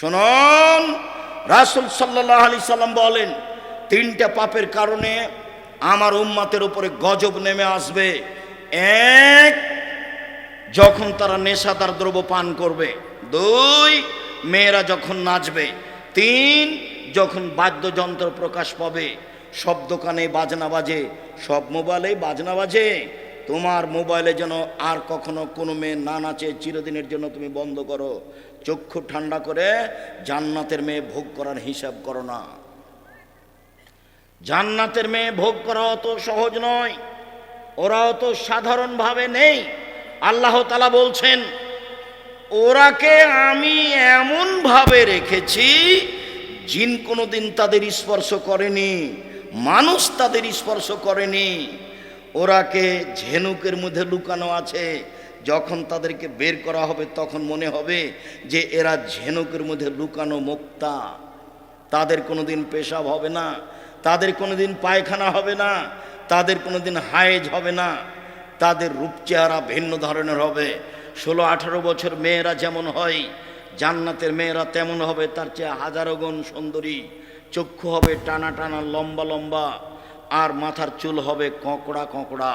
শুনুন, রাসুল সাল্লাহ আলি সাল্লাম বলেন, তিনটা পাপের কারণে আমার উম্মাতের উপরে গজব নেমে আসবে। এক, যখন তারা নেশাদার দ্রব্য পান করবে। দুই, মেয়েরা যখন নাচবে। তিন, যখন বাদ্যযন্ত্র প্রকাশ পাবে। সব দোকানে বাজনা বাজে, সব মোবাইলে বাজনা বাজে। তোমার মোবাইলে যেন আর কখনো কোনো মেয়ে না নাচে, চিরদিনের জন্য তুমি বন্ধ করো। চক্ষু ঠান্ডা করে জান্নাতের মেয়ে ভোগ করার হিসাব করো না। জান্নাতের মেয়ে ভোগ করা অত সহজ নয়। ওরা অত সাধারণভাবে নেই। আল্লাহ তালা বলছেন, ওরাকে আমি এমনভাবে রেখেছি, জিন কোনোদিন তাদের স্পর্শ করেনি, মানুষ তাদের স্পর্শ করেনি। ওরাকে ঝেনুকের মধ্যে লুকানো আছে যখন তাদেরকে বের করা হবে, তখন মনে হবে যে এরা ঝেনুকের মধ্যে লুকানো মুক্তা। তাদের কোনোদিন পেশাব হবে না, তাদের কোনোদিন পায়খানা হবে না, তাদের কোনো দিন হায়েজ হবে না। তাদের রূপ চেহারা ভিন্ন ধরনের হবে। ষোলো, আঠারো বছর মেয়েরা যেমন হয়, জান্নাতের মেয়েরা তেমন হবে, তার চেয়ে হাজারো গুণ সুন্দরী। চক্ষু হবে টানা টানা, লম্বা লম্বা, আর মাথার চুল হবে কঁকড়া কঁকড়া।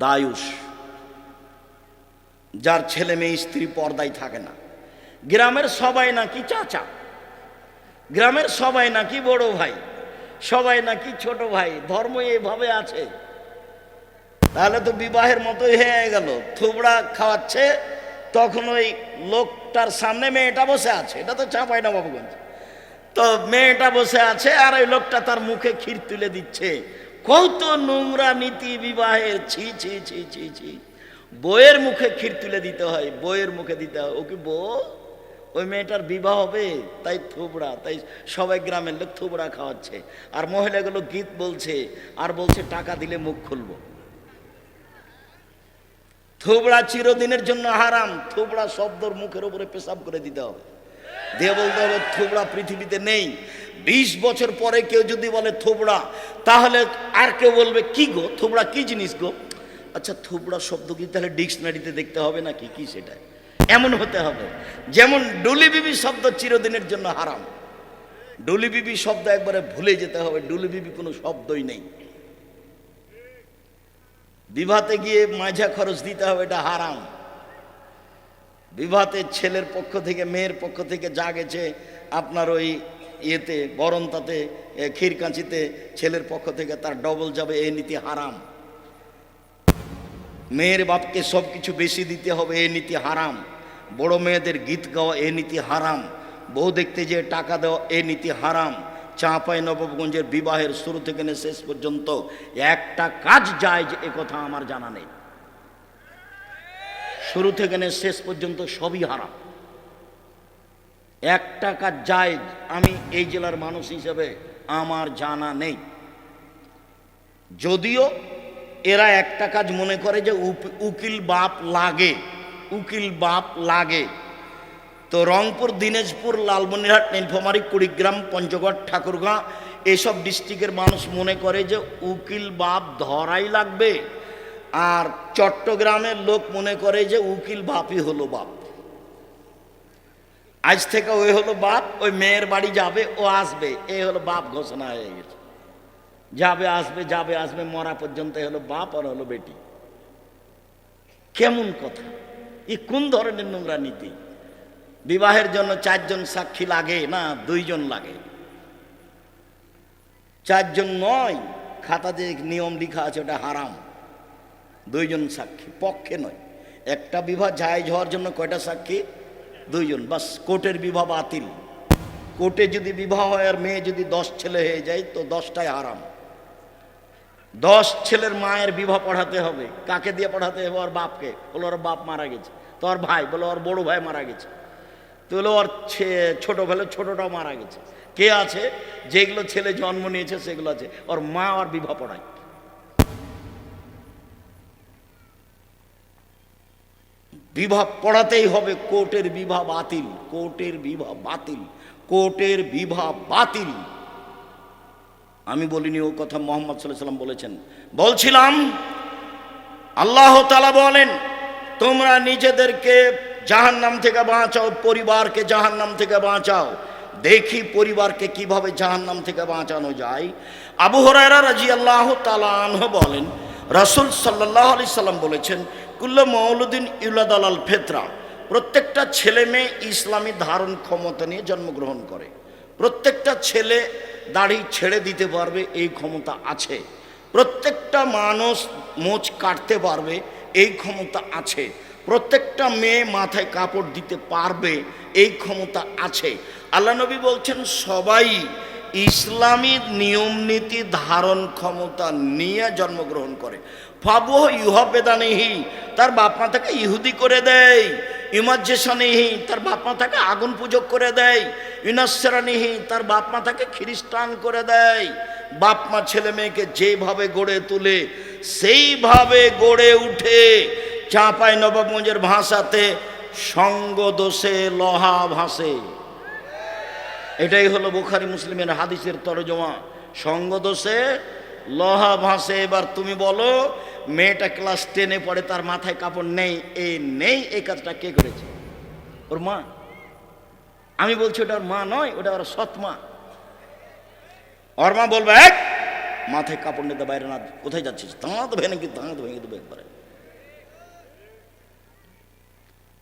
দায়ুষ। যার ছেলে মেয়ে, স্ত্রী পর্দায় থাকে না। গ্রামের সবাই নাকি চাচা। গ্রামের সবাই নাকি বড় ভাই। সবাই নাকি ছোট ভাই। ধর্ম এভাবে আছে। তাহলে তো বিবাহের মতোই হয়ে গেল। থুবড়া খাওয়াচ্ছে, তখন ওই লোকটার সামনে মেয়েটা বসে আছে। এটা তো চাপাই না বাবুগঞ্জ তো মেয়েটা বসে আছে আর ওই লোকটা তার মুখে ক্ষীর তুলে দিচ্ছে। কত নোংরা নীতি বিবাহের ছি ছি ছি ছি ছি। বইয়ের মুখে ক্ষীর তুলে দিতে হয় বইয়ের মুখে দিতে হয়। ও কি বউ? ওই মেয়েটার বিবাহ হবে? তাই থুবড়া, তাই সবাই গ্রামের লোক থুবড়া খাওয়াচ্ছে। আর মহিলাগুলো গীত বলছে, আর বলছে, টাকা দিলে মুখ খুলবো। থুবড়া চিরদিনের জন্য হারাম। থুবড়া শব্দর মুখের উপরে পেশাব করে দিতে হবে। দিয়ে বলতে হবে থুবড়া পৃথিবীতে নেই। বিশ বছর পরে কেউ যদি বলে থোবড়া, তাহলে আর কেউ বলবে, কি গো? থোবড়া কি জিনিস গো? আচ্ছা থোবড়া শব্দ কি? তাহলে ডিকশনারিতে দেখতে হবে নাকি? কি সেটা? এমন হতে হবে। যেমন ডুলি বিবি শব্দ চিরদিনের জন্য হারাম। ডুলি বিবি শব্দ একবারে ভুলে যেতে হবে ডুলি বিবি কোনো শব্দই নেই। বিবাহতে গিয়ে মাঝা খরচ দিতে হবে, এটা হারাম। বিবাহতে ছেলের পক্ষ থেকে, মেয়ের পক্ষ থেকে যা গেছে, আপনার ওই ইয়েতে, বরন্তাতে ক্ষীরকাঁচিতে ছেলের পক্ষ থেকে তার ডবল যাবে, এই নীতি হারাম। মেয়ের বাপকে সব কিছু বেশি দিতে হবে, এই নীতি হারাম। বড় মেয়েদের গীত গাওয়া এ নীতি হারাম। বউ দেখতে যে টাকা দেওয়া এ নীতি হারাম। চাঁপাই নবাবগঞ্জের বিবাহের শুরু থেকে শেষ পর্যন্ত একটা কাজ যায় যে কথা আমার জানা নেই। শুরু থেকে নিয়ে শেষ পর্যন্ত সবই হারাম। একটা কাজ যায় আমি এই জেলার মানুষ হিসেবে আমার জানা নেই। যদিও এরা একটা কাজ মনে করে যে উকিল বাপ লাগে, উকিল বাপ লাগে। তো রংপুর, দিনাজপুর, লালমনিরহাট, নীলফামারী, কুড়িগ্রাম, পঞ্চগড়, ঠাকুরগাঁ, এসব ডিস্ট্রিক্টের মানুষ মনে করে যে উকিল বাপ ধরাই লাগবে। আর চট্টগ্রামের লোক মনে করে যে উকিল বাপই হলো বাপ। আজ থেকে ওই হলো বাপ, ওই মেয়ের বাড়ি যাবে, ও আসবে। এ হলো বাপ ঘোষণা হয়ে গেছে। যাবে, আসবে যাবে, আসবে, মরা পর্যন্ত হলো বাপ আর হলো বেটি। কেমন কথা? এ কোন ধরনের নোংরা নীতি? বিবাহের জন্য চারজন সাক্ষী লাগে না দুইজন লাগে? চারজন নয় খাতাতে নিয়ম লেখা আছে ওটা হারাম। দুইজন সাক্ষী, পক্ষে নয়। একটা বিবাহ জায়জ হওয়ার জন্য কয়টা সাক্ষী? দুইজন। বাস, কোর্টের বিবাহ বাতিল। কোর্টে যদি বিবাহ হয় আর মেয়ে যদি দশ ছেলে হয়ে যায়, তো দশটাই আরাম দশ ছেলের মায়ের বিবাহ পড়াতে হবে। কাকে দিয়ে পড়াতে হবে? ওর বাপকে। বলো ওর বাপ মারা গেছে। তো ওর ভাই, বলো ওর বড় ভাই মারা গেছে। তো হলো ওর ছে- ছোটবেলা ছোটটাও মারা গেছে। কে আছে? যেগুলো ছেলে জন্ম নিয়েছে, সেগুলো আছে। ওর মা আর বিবাহ পড়ায়। বিবাহ পড়াতেই হবে, কোর্টের বিবাহ বাতিল, কোর্টের বিবাহ বাতিল, কোর্টের বিবাহ বাতিল। আমি বলিনি ও কথা মোহাম্মদ সাল্লাম বলেছেন। বলছিলাম, আল্লাহ তালা বলেন, তোমরা নিজেদেরকে জাহান্নাম থেকে বাঁচাও, পরিবারকে জাহান্নাম থেকে বাঁচাও। দেখি পরিবারকে কীভাবে জাহান্নাম থেকে বাঁচানো যায়। আবু হরাইরা রাজি আল্লাহ তালাহ বলেন, রাসুল সাল্লাহ আলি সাল্লাম বলেছেন কুল্ল মৌলুদ্দিন ইউলাদ আল ফেতরা, প্রত্যেকটা ছেলে মেয়ে ইসলামী ধারণ ক্ষমতা নিয়ে জন্মগ্রহণ করে। প্রত্যেকটা ছেলে দাড়ি ছেড়ে দিতে পারবে, এই ক্ষমতা আছে। প্রত্যেকটা মানুষ মোচ কাটতে পারবে, এই ক্ষমতা আছে। প্রত্যেকটা মেয়ে মাথায় কাপড় দিতে পারবে, এই ক্ষমতা আছে। আল্লাহ নবী বলছেন, সবাই ইসলামী নিয়ম নীতি ধারণ ক্ষমতা নিয়ে জন্মগ্রহণ করে। ফাবু ইহবেদানিহি তার বাপ মা তাকে ইহুদি করে দেয়। ইমাজ্জেশনিহি তার বাপ মা তাকে আগুন পূজক করে দেয়। ইনাসরানিহি তার বাপ মা তাকে খ্রিস্টান করে দেয়। বাপ মা ছেলে মেয়েকে যেভাবে গড়ে তুলে, সেইভাবে গড়ে উঠে চাঁপাই নবাবগঞ্জের ভাষাতে সঙ্গ দোষে লহা ভাসে। এটাই হলো বুখারি মুসলিমের হাদিসের তরজমা। সঙ্গ দোষে লহা ভাসে, এবার তুমি বলো, মেয়েটা ক্লাস টেনে পড়ে, তার মাথায় কাপড় নেই এই নেই এই কাজটা কে করেছে? ওর মা। আমি বলছি, ওটা ওর মা নয়, ওটা ওর সৎ মা। ওর মা বলবে এক মাথায় কাপড় নিতে বাইরে না, কোথায় যাচ্ছিস? দাঁত ভেঙে কি দাঁত ভেঙে দেবে একবারে।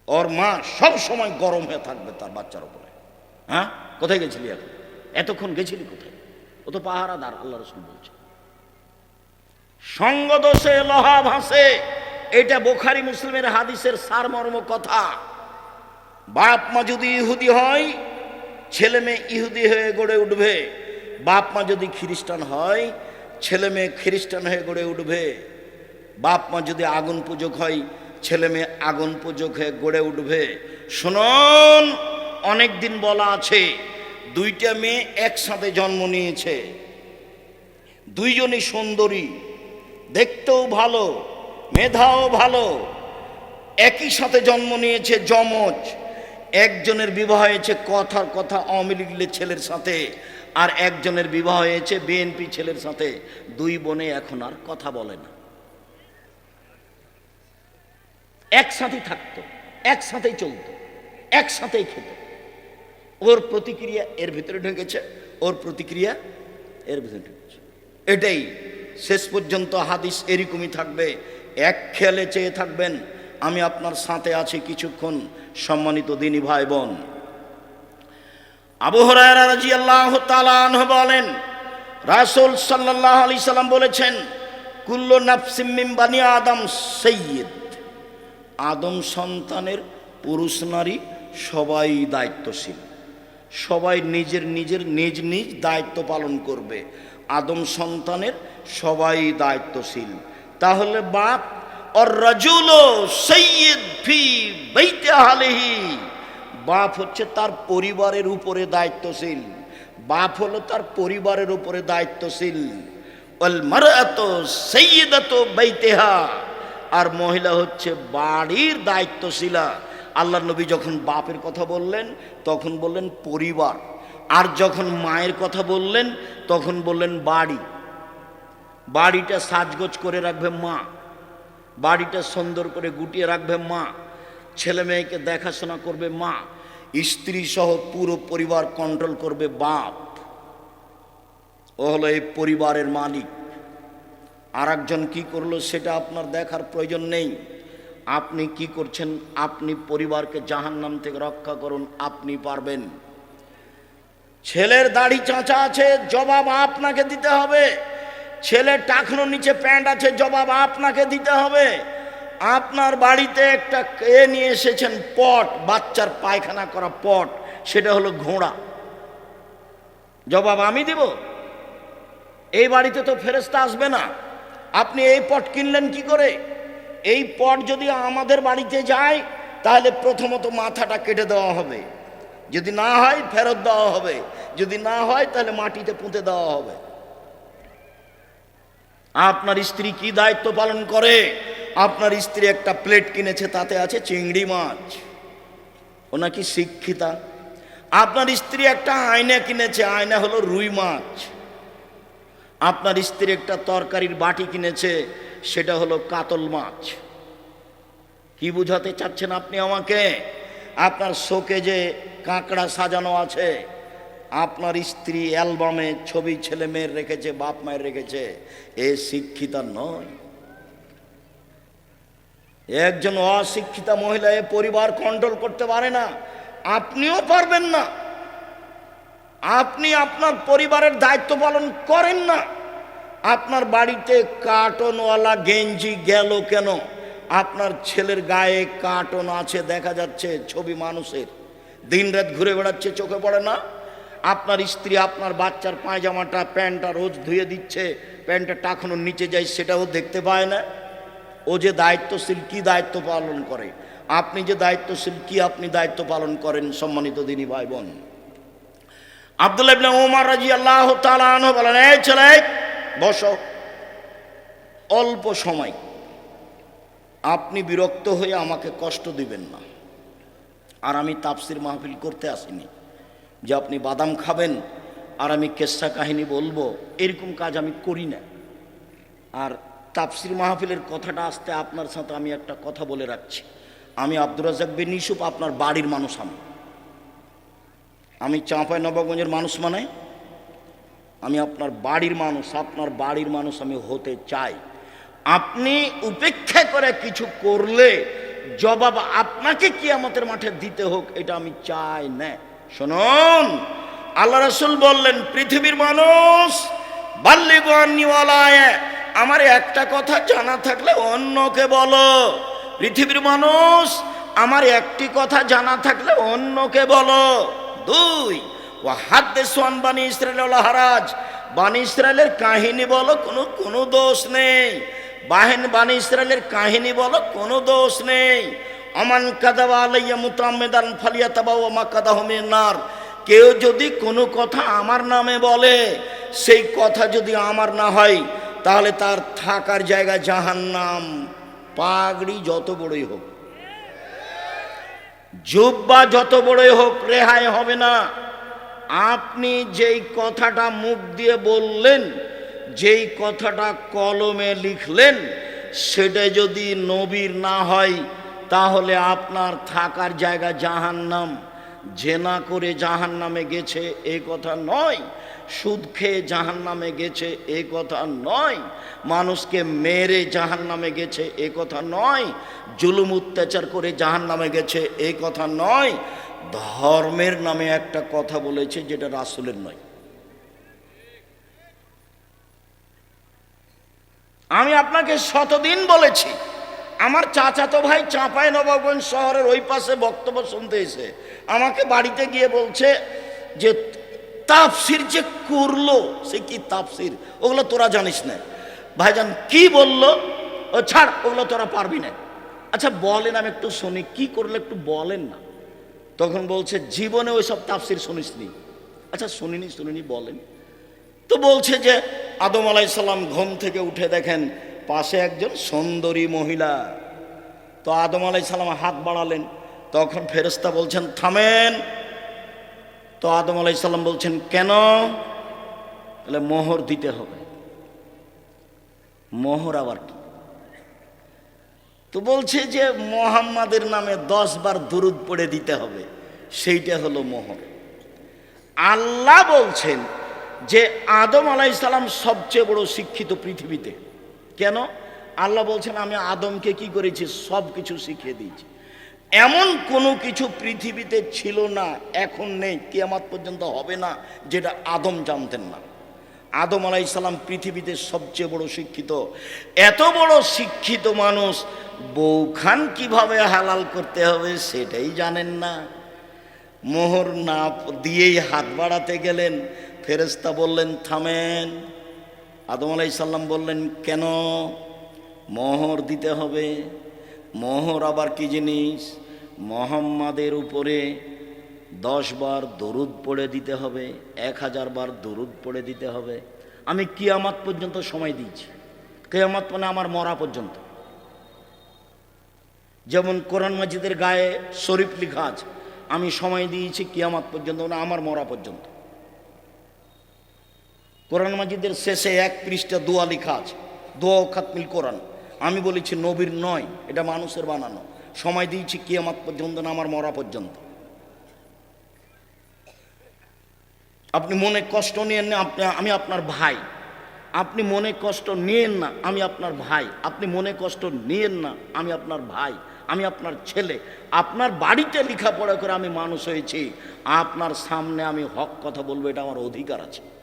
ওর মা সব সময় গরম হয়ে থাকবে তার বাচ্চার উপরে। হ্যাঁ? কোথায় গেছিলি এখন? এতক্ষণ গেছিলি কোথায়? ও তো পাহারাদার, আল্লাহ রসুল বলছে। সঙ্গ দোষে লহা ভাসে। এটা বোখারি মুসলিমের হাদিসের সারমর্ম কথা। বাপ মা যদি ইহুদি হয়, ছেলে মেয়ে ইহুদি হয়ে গড়ে উঠবে। বাপ মা যদি খ্রিস্টান হয়, ছেলে মেয়ে খ্রিস্টান হয়ে গড়ে উঠবে। বাপ মা যদি আগুন পূজক হয়, ছেলে মেয়ে আগুন পূজক হয়ে গড়ে উঠবে। শুনুন অনেক দিন বলা আছে, দুইটা মেয়ে একসাথে জন্ম নিয়েছে। দুইজনই সুন্দরী। দেখতেও ভালো, মেধাও ভালো। একই সাথে জন্ম নিয়েছে যমজ। একজনের বিবাহ হয়েছে কথার কথা আওয়ামী লীগের ছেলের সাথে, আর একজনের বিবাহ হয়েছে বিএনপি ছেলের সাথে। দুই বোনে এখন আর কথা বলে না। একসাথেই থাকতো, একসাথেই চলতো, একসাথেই খেত। ওর প্রতিক্রিয়া এর ভিতরে ঢুকেছে, ওর প্রতিক্রিয়া এর ভিতরে ঢুকেছে। এটাই শেষ পর্যন্ত হাদিস এরকমই থাকবে। এক খেয়ালে চেয়ে থাকবেন, আমি আপনার সাথে আছি কিছুক্ষণ, সম্মানিত দিনী ভাই বোন আবু হরায়রা রাদিয়াল্লাহু তাআলা আনহু বলেন, রাসূল সাল্লাল্লাহু আলাইহি সাল্লাম বলেছেন, কুল্লু নাফসিম মিন বানি আদম সাইয়্যিদ আদম সন্তানের পুরুষ নারী সবাই দায়িত্বশীল। সবাই নিজের নিজের নিজ নিজ দায়িত্ব পালন করবে। আদম সন্তানের সবাই দায়িত্বশীল। তাহলে বাপ বাপ হচ্ছে তার পরিবারের উপরে দায়িত্বশীল। বাপ হলো তার পরিবারের উপরে দায়িত্বশীল। আর মহিলা হচ্ছে বাড়ির দায়িত্বশীলা। আল্লাহ নবী যখন বাপের কথা বললেন, তখন বললেন পরিবার। আর যখন মায়ের কথা বললেন, তখন বললেন, বাড়ি। বাড়িটা সাজগোজ করে রাখবে মা। বাড়িটা সুন্দর করে গুটিয়ে রাখবে মা। ছেলে মেয়েকে দেখাশোনা করবে মা। স্ত্রী সহ পুরো পরিবার কন্ট্রোল করবে বাপ। ও হলো এই পরিবারের মালিক। আর একজন কি করল সেটা আপনার দেখার প্রয়োজন নেই। আপনি কি করছেন? আপনি পরিবারকে জাহান্নাম থেকে রক্ষা করুন, আপনি পারবেন। ছেলের দাড়ি চাঁচা আছে, জবাব আপনাকে দিতে হবে। ছেলের টাকনো নিচে প্যান্ট আছে, জবাব আপনাকে দিতে হবে। আপনার বাড়িতে একটা এ নিয়ে এসেছেন পট, বাচ্চার পায়খানা করা পট, সেটা হলো ঘোড়া। জবাব আমি দিব? এই বাড়িতে তো ফেরেস্তা আসবে না। আপনি এই পট কিনলেন কি করে? এই পট যদি আমাদের বাড়িতে যায়, তাহলে প্রথমত মাথাটা কেটে দেওয়া হবে। যদি না হয়, ফেরত দেওয়া হবে। যদি না হয়, তাহলে মাটিতে পুঁতে দেওয়া হবে। আপনার স্ত্রী কি দায়িত্ব পালন করে? আপনার স্ত্রী একটা প্লেট কিনেছে, তাতে আছে চিংড়ি মাছ। ও নাকি শিক্ষিতা। আপনার স্ত্রী একটা আয়না কিনেছে, আয়না হলো রুই মাছ। আপনার স্ত্রী একটা তরকারির বাটি কিনেছে, সেটা হলো কাতল মাছ। কি বুঝাতে চাচ্ছেন আপনি আমাকে? আপনার শোকে যে কাঁকড়া সাজানো আছে, আপনার স্ত্রী অ্যালবামে ছবি ছেলে মেয়ের রেখেছে, বাপ মায়ের রেখেছে, এ শিক্ষিতা নয়। একজন অশিক্ষিতা মহিলা এ পরিবার কন্ট্রোল করতে পারে না, আপনিও পারবেন না। আপনি আপনার পরিবারের দায়িত্ব পালন করেন না। আপনার বাড়িতে কার্টনওয়ালা গেঞ্জি গেল কেন? আপনার ছেলের গায়ে কার্টন আছে, দেখা যাচ্ছে ছবি মানুষের। দিনরাত ঘুরে বেড়াচ্ছে, চোখে পড়ে না? আপনার স্ত্রী আপনার বাচ্চার পায়জামাটা, প্যান্টটা রোজ ধুয়ে দিচ্ছে, প্যান্টটা টাকানোর নিচে যায়, সেটাও দেখতে পায় না। ও যে দায়িত্বশীল, কি দায়িত্ব পালন করে? আপনি যে দায়িত্বশীল, কি আপনি দায়িত্ব পালন করেন? সম্মানিত দিনী ভাই বোন আব্দুল্লাহ ইবনে রাজি আল্লাহ বলেন, এই ছেলে, বসো। অল্প সময়। আপনি বিরক্ত হয়ে আমাকে কষ্ট দিবেন না। আর আমি তাপসির মাহফিল করতে আসিনি। যে আপনি বাদাম খাবেন, আর আমি কেসা কাহিনী বলব, এরকম কাজ আমি করি না। আর তাপসির মাহফিলের কথাটা আসতে আপনার সাথে আমি একটা কথা বলে রাখছি। আমি আব্দুর রাজাক বিন ইউসুফ, আপনার বাড়ির মানুষ আমি। আমি চাঁপাই নবাবগঞ্জের মানুষ মানে আমি আপনার বাড়ির মানুষ, আপনার বাড়ির মানুষ আমি হতে চাই। আপনি উপেক্ষা করে কিছু করলে জবাব আপনাকে কি আমাদের মাঠে দিতে হোক, এটা আমি চাই না। শুনুন, আল্লাহ রসুল বললেন, পৃথিবীর মানুষ বাল্যিগান্নিওয়ালায় আমার একটা কথা জানা থাকলে অন্যকে বলো। পৃথিবীর মানুষ, আমার একটি কথা জানা থাকলে অন্যকে বলো। দুই ও হাদ্দে সোয়ান বানি ইসরায়েল হারাজ, বানি ইসরায়েলের কাহিনী বলো, কোনো কোনো দোষ নেই। বাহেন বানি ইসরায়েলের কাহিনী বলো, কোনো দোষ নেই। অমান কাদাবা আলাইয়া মুতাম্মেদান ফালিয়া তাবা ও মা কাদা নার। কেউ যদি কোনো কথা আমার নামে বলে, সেই কথা যদি আমার না হয়, তাহলে তার থাকার জায়গা জাহান নাম পাগড়ি যত বড়ই হোক। জুব্বা যত বড়ই হোক, রেহাই হবে না। আপনি যেই কথাটা মুখ দিয়ে বললেন যেই কথাটা কলমে লিখলেন, সেটা যদি নবীর না হয়, তাহলে আপনার থাকার জায়গা জাহান্নাম। জেনা করে জাহান নামে গেছে, এ কথা নয়। সুদ খেয়ে জাহান নামে গেছে, এ কথা নয়। মানুষকে মেরে জাহান নামে গেছে, এ কথা নয়। জুলুম অত্যাচার করে জাহান নামে গেছে, এ কথা নয়। ধর্মের নামে একটা কথা বলেছে, যেটা রাসুলের নয়। আমি আপনাকে শতদিন বলেছি, আমার চাচাতো ভাই চাঁপাই নবাবগঞ্জ শহরের ওই পাশে বক্তব্য শুনতে এসে আমাকে বাড়িতে গিয়ে বলছে যে তাফসির যে করল, সে কি তাফসির ওগুলো তোরা জানিস না। ভাইজান কি বলল? ও ছাড়, ওগুলো তোরা পারবি না। আচ্ছা বলেন, আমি একটু শুনি, কি করলে একটু বলেন না? তখন বলছে, জীবনে ওই সব তাফসির শুনিসনি। আচ্ছা শুনিনি শুনিনি, বলেন। তো বলছে যে আদম আলাইসাল্লাম ঘুম থেকে উঠে দেখেন পাশে একজন সুন্দরী মহিলা। তো আদম আলাইসাল্লাম হাত বাড়ালেন। তখন ফেরেস্তা বলছেন, থামেন। তো আদম আলাইসাল্লাম বলছেন, কেন? তাহলে মোহর দিতে হবে। মোহর আবার কি? তো বলছে যে মোহাম্মদের নামে দশ বার দুরুদ পড়ে দিতে হবে। সেইটা হলো মোহর। আল্লাহ বলছেন যে আদম আলাইসালাম সবচেয়ে বড় শিক্ষিত পৃথিবীতে। কেন? আল্লাহ বলছেন, আমি আদমকে কি করেছি? সব কিছু শিখিয়ে দিয়েছি। এমন কোনো কিছু পৃথিবীতে ছিল না, এখন নেই, কিয়ামাত পর্যন্ত হবে না, যেটা আদম জানতেন না। আদম আলাইসাল্লাম পৃথিবীতে সবচেয়ে বড় শিক্ষিত। এত বড় শিক্ষিত মানুষ বৌখান কীভাবে হালাল করতে হবে সেটাই জানেন না। মোহর না দিয়েই হাত বাড়াতে গেলেন ফেরেস্তা বললেন, থামেন। আদম আলাইসাল্লাম বললেন, কেন? মোহর দিতে হবে। মোহর আবার কি জিনিস? মোহাম্মাদের উপরে দশ বার দরুদ পড়ে দিতে হবে, এক হাজার বার দরুদ পড়ে দিতে হবে। আমি কিয়ামাত পর্যন্ত সময় দিয়েছি। কেয়ামাত মানে আমার মরা পর্যন্ত। যেমন কোরআন মাজিদের গায়ে শরীফ লিখা আছে, আমি সময় দিয়েছি কিয়ামাত পর্যন্ত মানে আমার মরা পর্যন্ত। কোরআন মাজিদের শেষে এক পৃষ্ঠা দোয়া লেখা আছে। দোয়া খাতমিল কোরআন। আমি বলেছি, নবীর নয়, এটা মানুষের বানানো। সময় দিয়েছি কিয়ামাত পর্যন্ত না আমার মরা পর্যন্ত। আপনি মনে কষ্ট নিয়েন না, আপনি, আমি আপনার ভাই। আপনি মনে কষ্ট নিয়েন না, আমি আপনার ভাই। আপনি মনে কষ্ট নিয়েন না, আমি আপনার ভাই। আমি আপনার ছেলে। আপনার বাড়িতে লেখাপড়া করে আমি মানুষ হয়েছি। আপনার সামনে আমি হক কথা বলব, এটা আমার অধিকার আছে।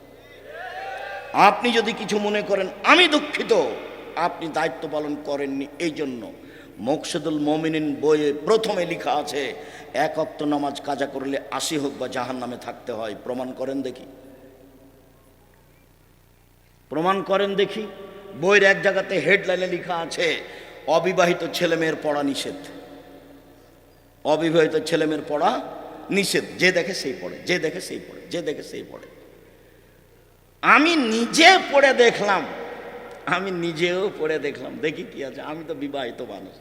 আপনি যদি কিছু মনে করেন, আমি দুঃখিত। আপনি দায়িত্ব পালন করেননি এই জন্য মকসুদুল মমিনিন বইয়ে প্রথমে লেখা আছে, এক অক্ত নামাজ কাজা করলে আশি হোক বা জাহান নামে থাকতে হয়। প্রমাণ করেন দেখি। প্রমাণ করেন দেখি, বইয়ের এক জায়গাতে হেডলাইনে লেখা আছে, অবিবাহিত ছেলেমেয়ের পড়া নিষেধ। অবিবাহিত ছেলেমেয়ের পড়া নিষেধ। যে দেখে সেই পড়ে, যে দেখে সেই পড়ে, যে দেখে সেই পড়ে। আমি নিজে পড়ে দেখলাম। আমি নিজেও পড়ে দেখলাম। দেখি কি আছে। আমি তো বিবাহিত মানুষ।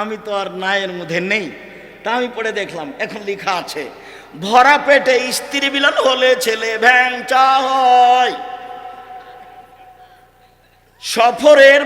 আমি তো আর নায়ের মধ্যে নেই। তা আমি পড়ে দেখলাম। এখন লেখা আছে, ভরা পেটে স্ত্রী বিলন হলে ছেলে ভ্যাংচা হয়। সফরের